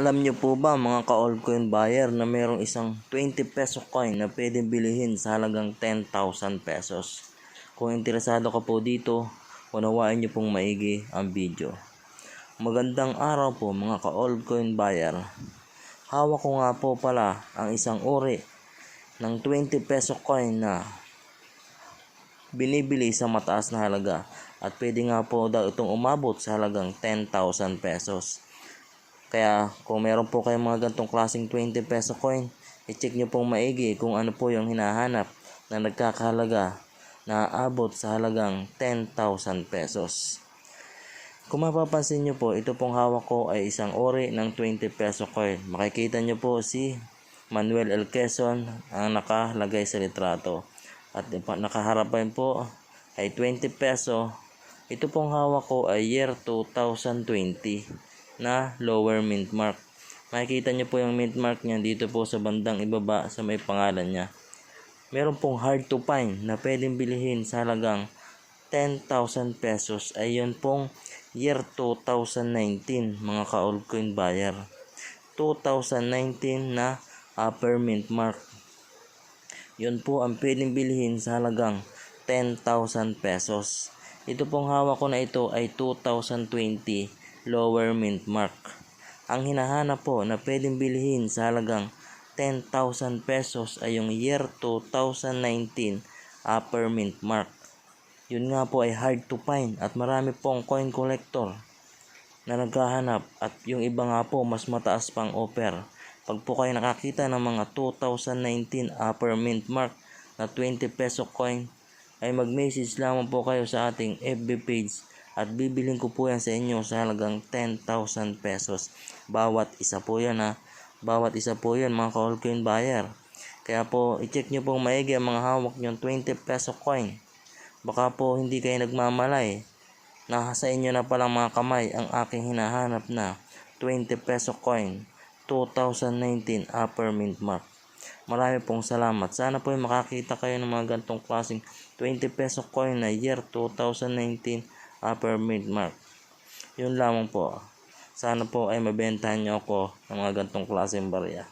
Alam nyo po ba mga ka-altcoin buyer na mayroong isang 20 peso coin na pwedeng bilihin sa halagang 10,000 pesos? Kung interesado ka po dito, unawain nyo pong maigi ang video. Magandang araw po mga ka-altcoin buyer. Hawak ko nga po pala ang isang uri ng 20 peso coin na binibili sa mataas na halaga at pwede nga po daw itong umabot sa halagang 10,000 pesos. Kaya kung meron po kayong mga gantong klaseng 20 peso coin, i-check nyo pong maigi kung ano po yung hinahanap na nagkakahalaga na aabot sa halagang 10,000 pesos. Kung mapapansin nyo po, ito pong hawak ko ay isang ori ng 20 peso coin. Makikita nyo po si Manuel L. Quezon ang nakalagay sa litrato. At nakaharapan po ay 20 peso. Ito pong hawak ko ay year 2020 na lower mint mark. Makikita nyo po yung mint mark niya dito po sa bandang ibaba sa may pangalan niya. Meron pong hard to find na pwedeng bilihin sa halagang 10,000 pesos ay yun pong year 2019 mga ka-altcoin buyer. 2019 na upper mint mark. Yun po ang pwedeng bilhin sa halagang 10,000 pesos. Ito pong hawak ko na ito ay 2020 lower mint mark. Ang hinahanap po na pwedeng bilhin sa halagang 10,000 pesos ay yung year 2019 upper mint mark. Yun nga po ay hard to find at marami pong coin collector na naghahanap at yung iba nga po mas mataas pang offer. Pag po kayo nakakita ng mga 2019 upper mint mark na 20 peso coin ay mag-message lamang po kayo sa ating FB page at bibilin ko po yan sa inyo sa halagang 10,000 pesos. Bawat isa po yan ha. Bawat isa po yan mga ka-altcoin buyer. Kaya po, i-check nyo pong maigi ang mga hawak nyo 20 peso coin. Baka po hindi kayo nagmamalay na sa inyo na palang mga kamay ang aking hinahanap na 20 peso coin 2019 upper mint mark. Marami pong salamat. Sana po ay makakita kayo ng mga gantong klaseng 20 peso coin na year 2019 upper mid mark. Yun lamang po. Sana po ay mabentahan nyo ako ng mga gantong klaseng barya.